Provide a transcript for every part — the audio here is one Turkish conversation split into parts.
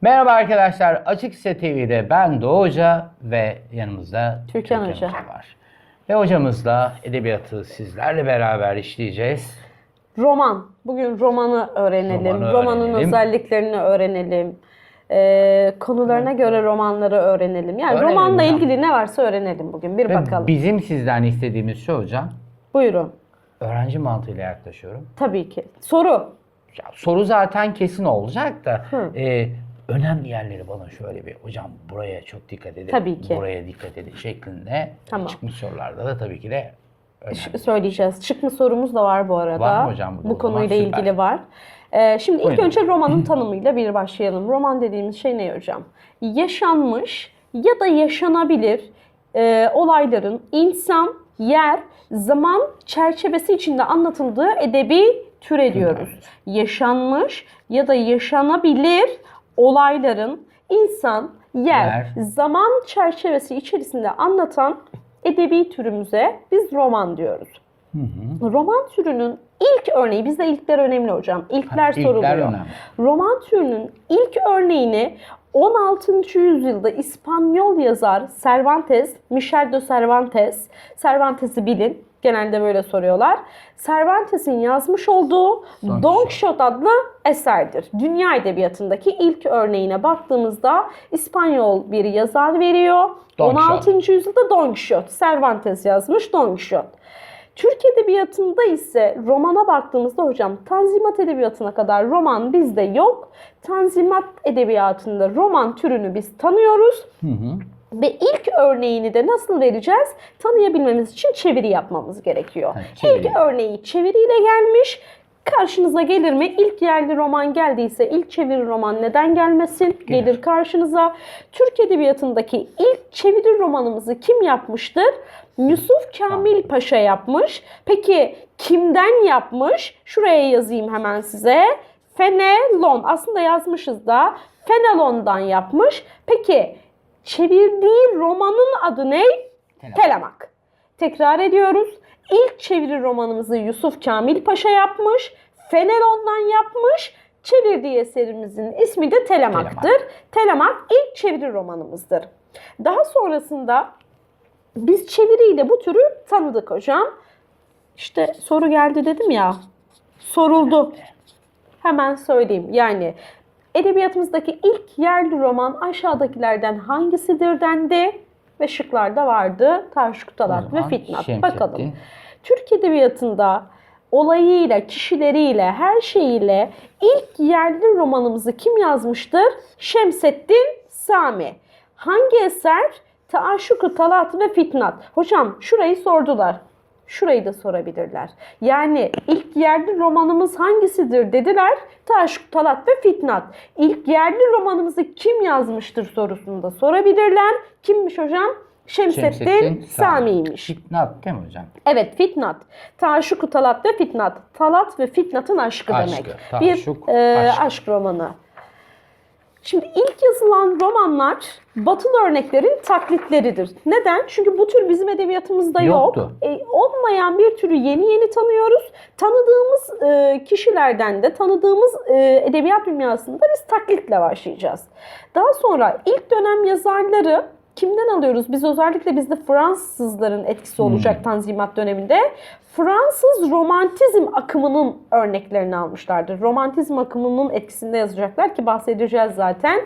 Merhaba arkadaşlar. Açık Ise TV'de ben Doğu Hoca ve yanımızda Türkan Hoca. var. Ve hocamızla edebiyatı sizlerle beraber işleyeceğiz. Roman. Bugün romanı öğrenelim. Romanı Romanın öğrenelim. özelliklerini öğrenelim. Ee, konularına göre romanları öğrenelim. Yani Öğrenelim romanla hocam. ilgili ne varsa öğrenelim bugün. Bir Ve bakalım. bizim sizden istediğimiz şu hocam. Buyurun. Öğrenci mantığıyla yaklaşıyorum. Tabii ki. Soru. Ya, soru zaten kesin olacak da Hı. e, önemli yerleri bana şöyle bir hocam buraya çok dikkat edin. Tabii ki. Buraya dikkat edin şeklinde Tamam. çıkmış sorularda da tabii ki de önemli. Ş- söyleyeceğiz. Çıkma sorumuz da var bu arada. Var mı hocam? Bu konuyla süper. ilgili var. Ee, şimdi ilk Buyurun. önce romanın tanımıyla bir başlayalım. Roman dediğimiz şey ne hocam? Yaşanmış ya da yaşanabilir e, olayların insan, yer, zaman çerçevesi içinde anlatıldığı edebi türe diyoruz. Yaşanmış ya da yaşanabilir olayların insan, yer, Yer. zaman çerçevesi içerisinde anlatan edebi türümüze biz roman diyoruz. Roman türünün ilk örneği, bizde ilkler önemli hocam. İlkler Ha, ilkler soruluyor. önemli. Roman türünün ilk örneğini 16. yüzyılda İspanyol yazar Cervantes, Michel de Cervantes, Cervantes'i bilin, genelde böyle soruyorlar. Cervantes'in yazmış olduğu Don Quixote adlı eserdir. Dünya edebiyatındaki ilk örneğine baktığımızda İspanyol bir yazar veriyor. Don 16. yüzyılda Don Quixote, Cervantes yazmış Don Quixote. Türk Edebiyatı'nda ise romana baktığımızda hocam Tanzimat Edebiyatı'na kadar roman bizde yok. Tanzimat Edebiyatı'nda roman türünü biz tanıyoruz. Ve ilk örneğini de nasıl vereceğiz? Tanıyabilmemiz için çeviri yapmamız gerekiyor. Ha, çeviri. İlk örneği çeviriyle gelmiş. Karşınıza gelir mi? İlk yerli roman geldiyse ilk çeviri roman neden gelmesin? Gelir karşınıza. Türk Edebiyatı'ndaki ilk çeviri romanımızı kim yapmıştır? Yusuf Kamil Paşa yapmış. Peki kimden yapmış? Şuraya yazayım hemen size. Fenelon. Aslında yazmışız da. Fenelon'dan yapmış. Peki çevirdiği romanın adı ne? Telemak. Telemak. Tekrar ediyoruz. İlk çeviri romanımızı Yusuf Kamil Paşa yapmış. Fenelon'dan yapmış. Çevirdiği eserimizin ismi de Telemak'tır. Telemak ilk çeviri romanımızdır. Daha sonrasında biz çeviriyle bu türü tanıdık hocam. İşte soru geldi dedim ya. Soruldu. Hemen söyleyeyim. Yani edebiyatımızdaki ilk yerli roman aşağıdakilerden hangisidir dendi ve şıklarda vardı. Taş Kutalat O ve Fitnat. Şemsettin. Bakalım. Türk Edebiyatı'nda olayıyla, kişileriyle, her şeyiyle ilk yerli romanımızı kim yazmıştır? Şemsettin Sami. Hangi eser? Taaşuku Talat ve Fitnat. Hocam şurayı sordular. Şurayı da sorabilirler. Yani ilk yerli romanımız hangisidir dediler. Taşuk, Talat ve Fitnat. İlk yerli romanımızı kim yazmıştır sorusunu da sorabilirler. Kimmiş hocam? Şemsettin, Sami'ymiş. Fitnat değil mi hocam? Evet Fitnat. Taşuk, Talat ve Fitnat. Talat ve Fitnat'ın aşkı, Aşkı, demek. taşşuk, Bir e, aşk. aşk romanı. Şimdi ilk yazılan romanlar batılı örneklerin taklitleridir. Neden? Çünkü bu tür bizim edebiyatımızda Yoktu. yok. E, olmayan bir türü yeni yeni tanıyoruz. Tanıdığımız e, kişilerden de tanıdığımız e, edebiyat dünyasında biz taklitle başlayacağız. Daha sonra ilk dönem yazarları kimden alıyoruz? Biz özellikle bizde Fransızların etkisi olacak Tanzimat döneminde. Fransız romantizm akımının örneklerini almışlardır. Romantizm akımının etkisinde yazacaklar ki bahsedeceğiz zaten.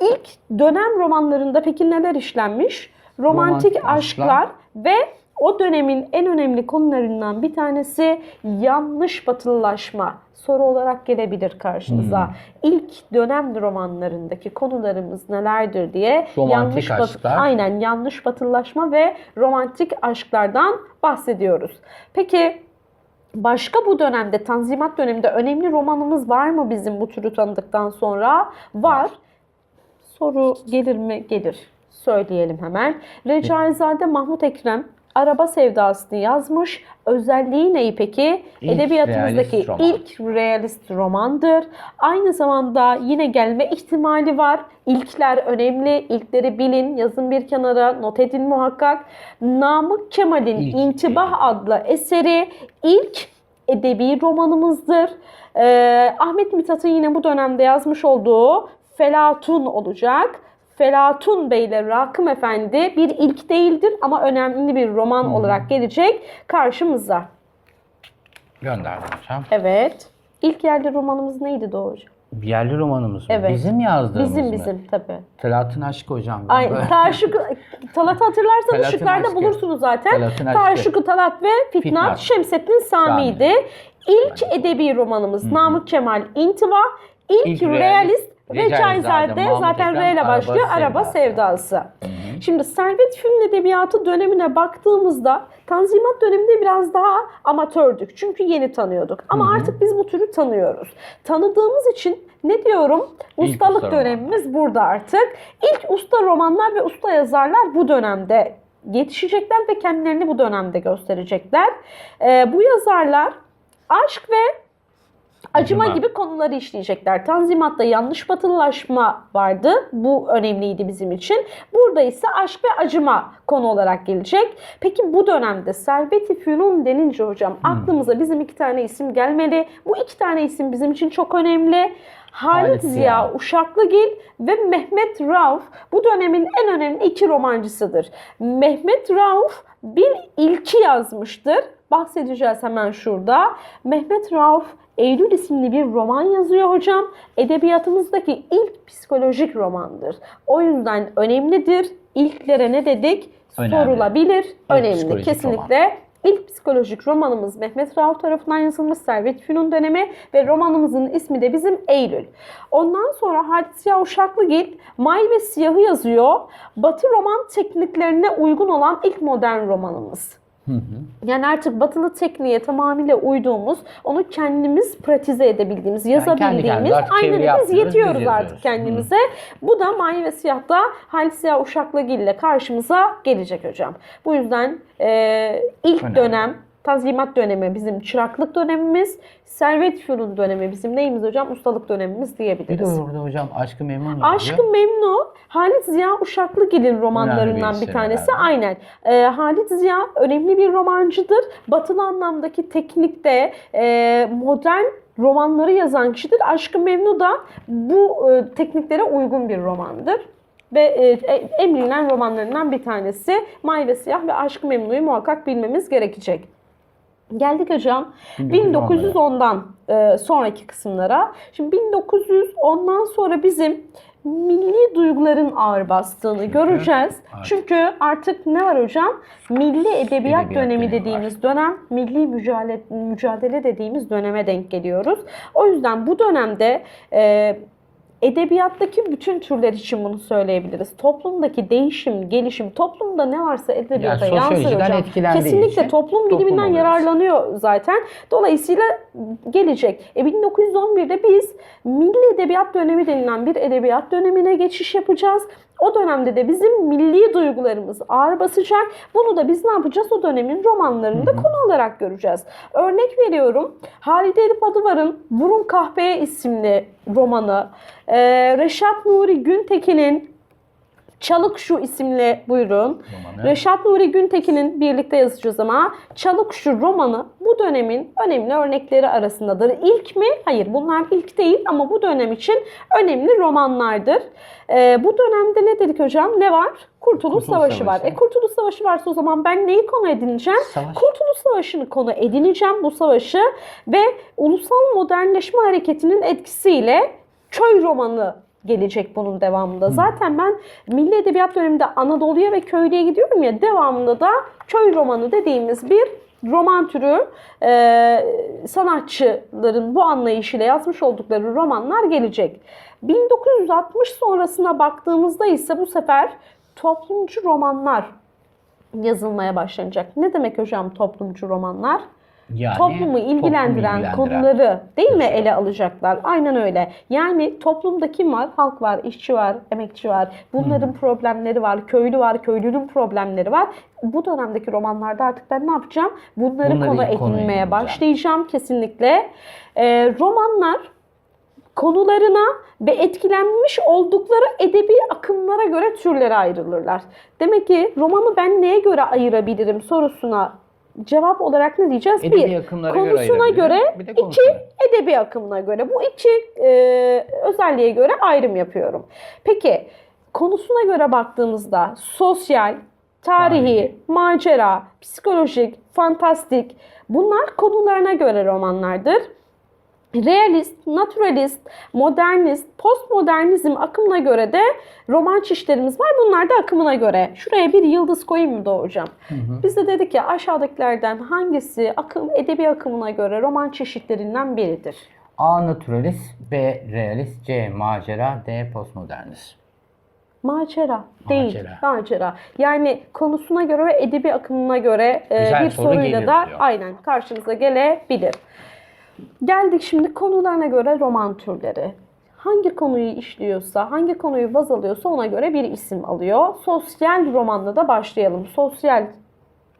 İlk dönem romanlarında peki neler işlenmiş? Romantik, Romantik aşklar, aşklar. ve o dönemin en önemli konularından bir tanesi yanlış batılılaşma. Soru olarak gelebilir karşınıza. Hmm. İlk dönem romanlarındaki konularımız nelerdir diye Romantik yanlış aşklar. aynen yanlış batılılaşma ve romantik aşklardan bahsediyoruz. Peki Başka bu dönemde, Tanzimat döneminde önemli romanımız var mı bizim bu türü tanıdıktan sonra? Var. Soru gelir mi? Gelir. Söyleyelim hemen. Recaizade Mahmut Ekrem Araba Sevdası'nı yazmış. Özelliği neyi peki? İlk Edebiyatımızdaki realist roman. ilk realist romandır. Aynı zamanda yine gelme ihtimali var. İlkler önemli. İlkleri bilin. Yazın bir kenara. Not edin muhakkak. Namık Kemal'in İlk İntibah adlı eseri ilk edebi romanımızdır. Ee, Ahmet Mithat'ın yine bu dönemde yazmış olduğu Felatun olacak. Felatun Bey ile Rakım Efendi bir ilk değildir ama önemli bir roman olarak gelecek karşımıza. Gönderdim hocam. Evet. İlk yerli romanımız neydi doğrucu? Yerli romanımız mı? Evet. Bizim yazdığımız Bizim mı? bizim tabii. Talat'ın aşkı hocam. Ay, Taşık, Talat'ı hatırlarsanız şıklarda bulursunuz zaten. Talat'ın aşkı. Taşık Talat ve Fitnat, Fitnat. Şemsettin Sami'ydi. İlk edebi romanımız Namık Kemal İntiva. İlk, İlk realist realist, Recaizade Mahmut zaten R ile Araba başlıyor. Araba Sevdası. Sevdası. Şimdi Servet Fünun Edebiyatı dönemine baktığımızda Tanzimat döneminde biraz daha amatördük. Çünkü yeni tanıyorduk. Ama artık biz bu türü tanıyoruz. Tanıdığımız için ne diyorum? İlk Ustalık usta dönemimiz burada artık. İlk usta romanlar ve usta yazarlar bu dönemde yetişecekler ve kendilerini bu dönemde gösterecekler. Ee, bu yazarlar aşk ve acıma Acıma. gibi konuları işleyecekler. Tanzimat'ta yanlış batılılaşma vardı. Bu önemliydi bizim için. Burada ise aşk ve acıma konu olarak gelecek. Peki bu dönemde Servet-i Fünun denince hocam aklımıza bizim iki tane isim gelmeli. Bu iki tane isim bizim için çok önemli. Halit Halit Ziya Ziya. Uşaklıgil ve Mehmet Rauf bu dönemin en önemli iki romancısıdır. Mehmet Rauf bir ilki yazmıştır. Bahsedeceğiz hemen şurada. Mehmet Rauf Eylül isimli bir roman yazıyor hocam. Edebiyatımızdaki ilk psikolojik romandır. O yüzden önemlidir. İlklere ne dedik? Önemli. Sorulabilir. önemli. psikolojik Kesinlikle. İlk psikolojik romanımız Mehmet Rauf tarafından yazılmış Servet Fünun dönemi ve romanımızın ismi de bizim Eylül. Ondan sonra Halit Ziya Uşaklıgil May ve Siyah'ı yazıyor. Batı roman tekniklerine uygun olan ilk modern romanımız. Yani artık batılı tekniğe tamamıyla uyduğumuz, onu kendimiz pratize edebildiğimiz, yazabildiğimiz, artık aynen biz yetiyoruz biz artık kendimize. Bu da Mavi ve Siyah'ta Halit Ziya Uşaklıgil ile karşımıza gelecek hocam. Bu yüzden e, ilk Önemli. dönem Tanzimat dönemi bizim çıraklık dönemimiz, Servet Fünun dönemi bizim neyimiz hocam? Ustalık dönemimiz Bir de diyebiliriz. orada hocam Aşkı Memnun. Aşkı Memnu Halit Ziya Uşaklıgil'in romanlarından bir bir tanesi. herhalde. Aynen. Ee, Halit Ziya önemli bir romancıdır. Batılı anlamdaki teknikte e, modern romanları yazan kişidir. Aşkı Memnu da bu e, tekniklere uygun bir romandır. Ve e, e- en bilinen romanlarından bir tanesi. May ve Siyah ve Aşk-ı Memnu'yu muhakkak bilmemiz gerekecek. Geldik hocam 1910'dan e, sonraki kısımlara. Şimdi 1910'dan sonra bizim milli duyguların ağır bastığını göreceğiz. artık- Çünkü artık ne var hocam? Milli edebiyat, Edebiyat dönemi dediğimiz dönem, milli mücadele, mücadele dediğimiz döneme denk geliyoruz. O yüzden bu dönemde e, Edebiyattaki bütün türler için bunu söyleyebiliriz. Toplumdaki değişim, gelişim, toplumda ne varsa edebiyata Yani yansır hocam. Kesinlikle için toplum toplum biliminden oluyoruz. yararlanıyor zaten. Dolayısıyla gelecek. E 1911'de biz milli edebiyat dönemi denilen bir edebiyat dönemine geçiş yapacağız. O dönemde de bizim milli duygularımız ağır basacak. Bunu da biz ne yapacağız? O dönemin romanlarında konu olarak göreceğiz. Örnek veriyorum. Halide Edip Adıvar'ın Burun Kahveye isimli romanı, e, Reşat Nuri Güntekin'in Çalık Şu isimli buyurun. Reşat Nuri Güntekin'in birlikte yazacağız ama Çalık Şu romanı bu dönemin önemli örnekleri arasındadır. İlk mi? Hayır bunlar ilk değil ama bu dönem için önemli romanlardır. Ee, bu dönemde ne dedik hocam? Ne var? Kurtuluş, Kurtuluş Savaşı, var. Savaşı. E Kurtuluş Savaşı varsa o zaman ben neyi konu edineceğim? Savaş. Kurtuluş Savaşı'nı konu edineceğim bu savaşı ve ulusal modernleşme hareketinin etkisiyle köy romanı gelecek bunun devamında. Zaten ben Milli Edebiyat döneminde Anadolu'ya ve köylüye gidiyorum ya devamında da köy romanı dediğimiz bir roman türü e, sanatçıların bu anlayışıyla yazmış oldukları romanlar gelecek. 1960 sonrasına baktığımızda ise bu sefer toplumcu romanlar yazılmaya başlanacak. Ne demek hocam toplumcu romanlar? Yani toplumu ilgilendiren, ilgilendiren. konuları değil mi ele alacaklar? Aynen öyle. Yani toplumda kim var? Halk var, işçi var, emekçi var. Bunların problemleri var, köylü var, köylünün problemleri var. Bu dönemdeki romanlarda artık ben ne yapacağım? Bunları, Bunları konu edinmeye başlayacağım kesinlikle. Ee, romanlar konularına ve etkilenmiş oldukları edebi akımlara göre türlere ayrılırlar. Demek ki romanı ben neye göre ayırabilirim sorusuna cevap olarak ne diyeceğiz? Edebi bir, göre konusuna ayırabilirim. göre, Bir de iki, edebi akımına göre. Bu iki e, özelliğe göre ayrım yapıyorum. Peki konusuna göre baktığımızda sosyal, tarihi, Tarihi. macera, psikolojik, fantastik bunlar konularına göre romanlardır. Realist, naturalist, modernist, postmodernizm akımına göre de roman çeşitlerimiz var. Bunlar da akımına göre. Şuraya bir yıldız koyayım mı Doğucan? Biz de dedik ki aşağıdakilerden hangisi akım edebi akımına göre roman çeşitlerinden biridir? A. Naturalist, B. Realist, C. Macera, D. Postmodernist. Macera değil. Macera. Macera. Yani konusuna göre ve edebi akımına göre e, Güzel bir soru soruyla da diyor. aynen karşınıza gelebilir. Geldik şimdi konularına göre roman türleri. Hangi konuyu işliyorsa, hangi konuyu baz alıyorsa ona göre bir isim alıyor. Sosyal romanla da başlayalım. Sosyal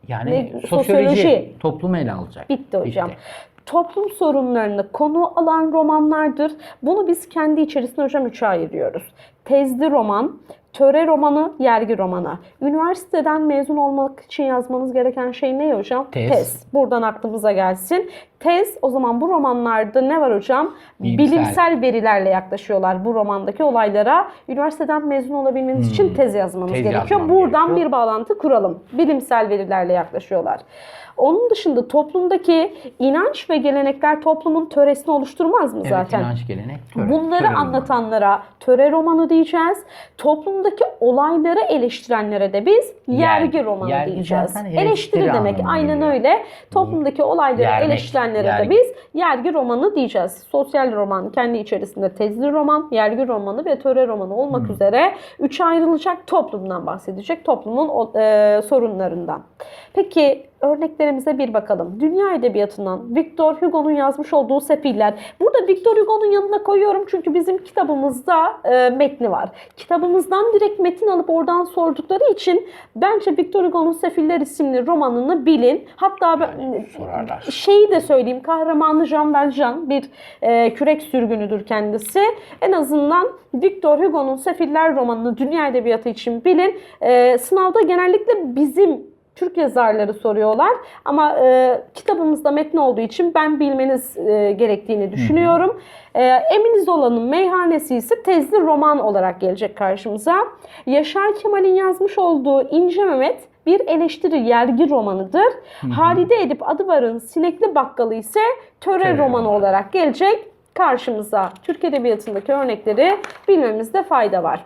Yani Ne- sosyoloji, sosyoloji. toplumu ele alacak. Bitti hocam. Bitti. Toplum sorunlarını konu alan romanlardır. Bunu biz kendi içerisinde hocam üçe ayırıyoruz. Tezli roman, töre romanı, yergi romanı. Üniversiteden mezun olmak için yazmanız gereken şey ne hocam? Tez. Buradan aklımıza gelsin. Tez o zaman bu romanlarda ne var hocam? Bilimsel. Bilimsel verilerle yaklaşıyorlar bu romandaki olaylara. Üniversiteden mezun olabilmeniz için tez yazmanız Tez gerekiyor. Buradan gerekiyor. bir bağlantı kuralım. Bilimsel verilerle yaklaşıyorlar. Onun dışında toplumdaki inanç ve gelenekler toplumun töresini oluşturmaz mı Evet, zaten? inanç, gelenek, töre. Bunları Töre romanı. anlatanlara töre romanı diyeceğiz. Toplumdaki olayları eleştirenlere de biz yergi, romanı Yergi diyeceğiz. Eleştiri, eleştiri demek aynen geliyor. öyle. Toplumdaki olayları Yermek, eleştirenlere de yergi. biz yergi romanı diyeceğiz. Sosyal roman kendi içerisinde tezli roman, yergi romanı ve töre romanı olmak Hmm. üzere üçe ayrılacak toplumdan bahsedecek. Toplumun e, sorunlarından. Peki örneklerimize bir bakalım. Dünya Edebiyatı'ndan Victor Hugo'nun yazmış olduğu Sefiller. Burada Victor Hugo'nun yanına koyuyorum çünkü bizim kitabımızda e, metni var. Kitabımızdan direkt metin alıp oradan sordukları için bence Victor Hugo'nun Sefiller isimli romanını bilin. Hatta ben, Yani sorarlar. şeyi de söyleyeyim. Kahramanı Jean Valjean bir e, kürek sürgünüdür kendisi. En azından Victor Hugo'nun Sefiller romanını dünya edebiyatı için bilin. E, sınavda genellikle bizim Türk yazarları soruyorlar ama e, kitabımızda metni olduğu için ben bilmeniz e, gerektiğini düşünüyorum. E, Emil Zola'nın Meyhanesi ise tezli roman olarak gelecek karşımıza. Yaşar Kemal'in yazmış olduğu İnce Mehmet bir eleştiri yergi romanıdır. Halide Edip Adıvar'ın Sinekli Bakkalı ise töre, Töre romanı. olarak gelecek karşımıza. Türk Edebiyatı'ndaki örnekleri bilmemizde fayda var.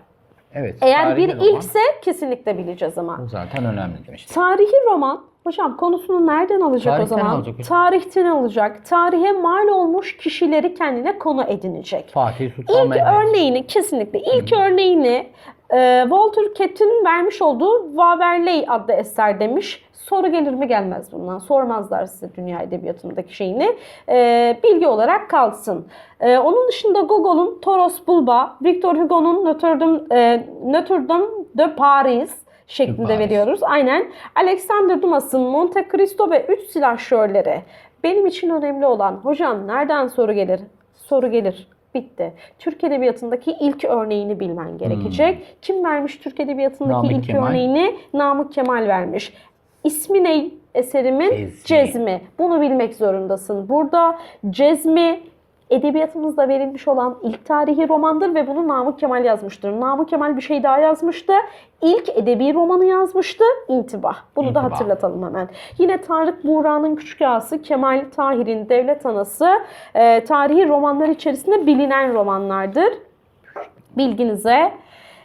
Evet. Eğer bir roman. ilkse kesinlikle bileceğiz ama. Bu zaten önemli demiştim. Tarihi roman, hocam konusunu nereden alacak o Tarihten zaman? alacak hocam. Tarihten alacak. Tarihe mal olmuş kişileri kendine konu edinecek. Fatih Sultan İlk Mehmet. örneğini kesinlikle ilk örneğini e, Walter Kett'in vermiş olduğu Waverley adlı eser demiş. Soru gelir mi gelmez bundan. Sormazlar size dünya edebiyatındaki şeyini. E, bilgi olarak kalsın. E, onun dışında Gogol'un Toros Bulba, Victor Hugo'nun Notre Dame, e, Notre Dame de Paris şeklinde Paris. veriyoruz. Aynen. Alexander Dumas'ın Monte Cristo ve Üç Silahşörleri. Benim için önemli olan hocam nereden soru gelir? Soru gelir. Bitti. Türk Edebiyatı'ndaki ilk örneğini bilmen gerekecek. Kim vermiş Türk Edebiyatı'ndaki Hmm. Namık ilk Kemal. örneğini? Namık Kemal vermiş. İsmi ne? Eserimin Cezmi. Cezmi. Bunu bilmek zorundasın. Burada Cezmi edebiyatımızda verilmiş olan ilk tarihi romandır ve bunu Namık Kemal yazmıştır. Namık Kemal bir şey daha yazmıştı. İlk edebi romanı yazmıştı. İntibah. Bunu da İntibah. hatırlatalım hemen. Yine Tarık Buğra'nın Küçük Ağası, Kemal Tahir'in Devlet Anası e, tarihi romanlar içerisinde bilinen romanlardır. Bilginize.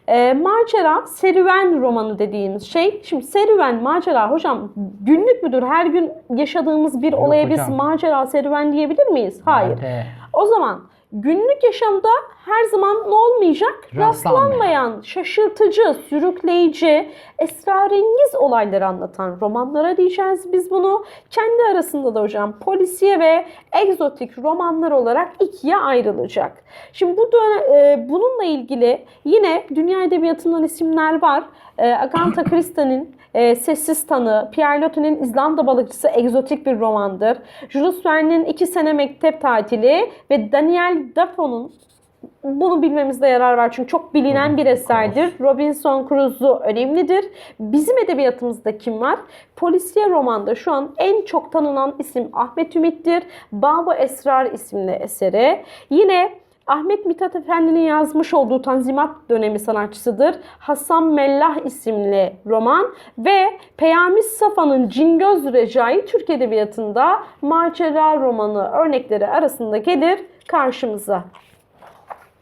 E, macera, serüven romanı dediğimiz şey. Şimdi serüven, macera hocam günlük müdür? Her gün yaşadığımız bir Yok olaya biz hocam. macera, serüven diyebilir miyiz? Hayır. Nerede? O zaman günlük yaşamda her zaman ne olmayacak? Rastlanmayan. Şaşırtıcı, sürükleyici, esrarengiz olayları anlatan romanlara diyeceğiz biz bunu. Kendi arasında da hocam polisiye ve egzotik romanlar olarak ikiye ayrılacak. Şimdi bu e, bununla ilgili yine dünya edebiyatından isimler var. E, Agatha Christie'nin e, Sessiz Tanı, Pierre Loti'nin İzlanda Balıkçısı egzotik bir romandır. Jules Verne'in İki Sene Mektep Tatili ve Daniel Defoe'nun bunu bilmemizde yarar var çünkü çok bilinen bir eserdir. Robinson Crusoe önemlidir. Bizim edebiyatımızda kim var? Polisiye romanda şu an en çok tanınan isim Ahmet Ümit'tir. Baba Esrar isimli eseri. Yine Ahmet Mithat Efendi'nin yazmış olduğu Tanzimat dönemi sanatçısıdır. Hasan Mellah isimli roman ve Peyami Safa'nın Cingöz Recai Türk Edebiyatı'nda macera romanı örnekleri arasında gelir karşımıza.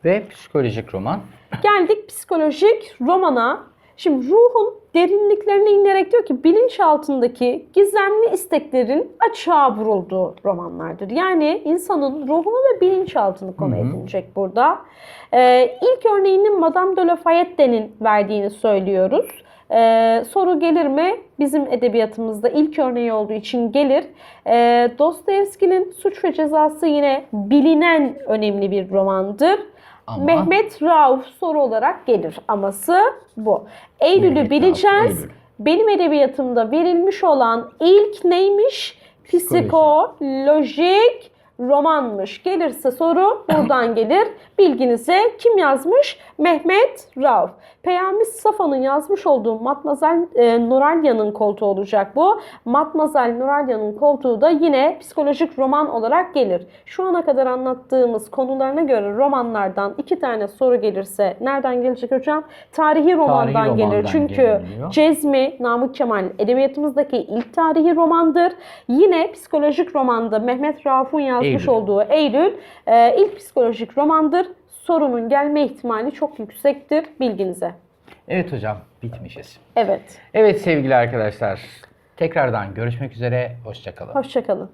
Ve psikolojik roman. Geldik psikolojik romana. Şimdi ruhun derinliklerine inerek diyor ki bilinçaltındaki gizemli isteklerin açığa vurulduğu romanlardır. Yani insanın ruhunu ve bilinçaltını konu edinecek burada. Ee, ilk örneğini Madame de Lafayette'nin verdiğini söylüyoruz. Ee, soru gelir mi? Bizim edebiyatımızda ilk örneği olduğu için gelir. Ee, Dostoyevski'nin Suç ve Cezası yine bilinen önemli bir romandır. Ama- Mehmet Rauf soru olarak gelir. Aması bu. Eylül'ü Mehmet Rauf, bileceğiz. Eylül. Benim edebiyatımda verilmiş olan ilk neymiş? Psikoloji. Psikolojik romanmış. Gelirse soru buradan gelir. Bilginize kim yazmış? Mehmet Rauf. Peyami Safa'nın yazmış olduğu Matmazel e, Noralya'nın koltuğu olacak bu. Matmazel Noralya'nın koltuğu da yine psikolojik roman olarak gelir. Şu ana kadar anlattığımız konularına göre romanlardan iki tane soru gelirse nereden gelecek hocam? Tarihi romandan gelir. romandan Çünkü geliniyor. Cezmi, Namık Kemal edebiyatımızdaki ilk tarihi romandır. Yine psikolojik romanda Mehmet Rauf'un yazmış Eylül. olduğu Eylül e, ilk psikolojik romandır. Sorunun gelme ihtimali çok yüksektir bilginize. Evet hocam bitmişiz. Evet. Evet sevgili arkadaşlar. Tekrardan görüşmek üzere. Hoşçakalın. Hoşçakalın.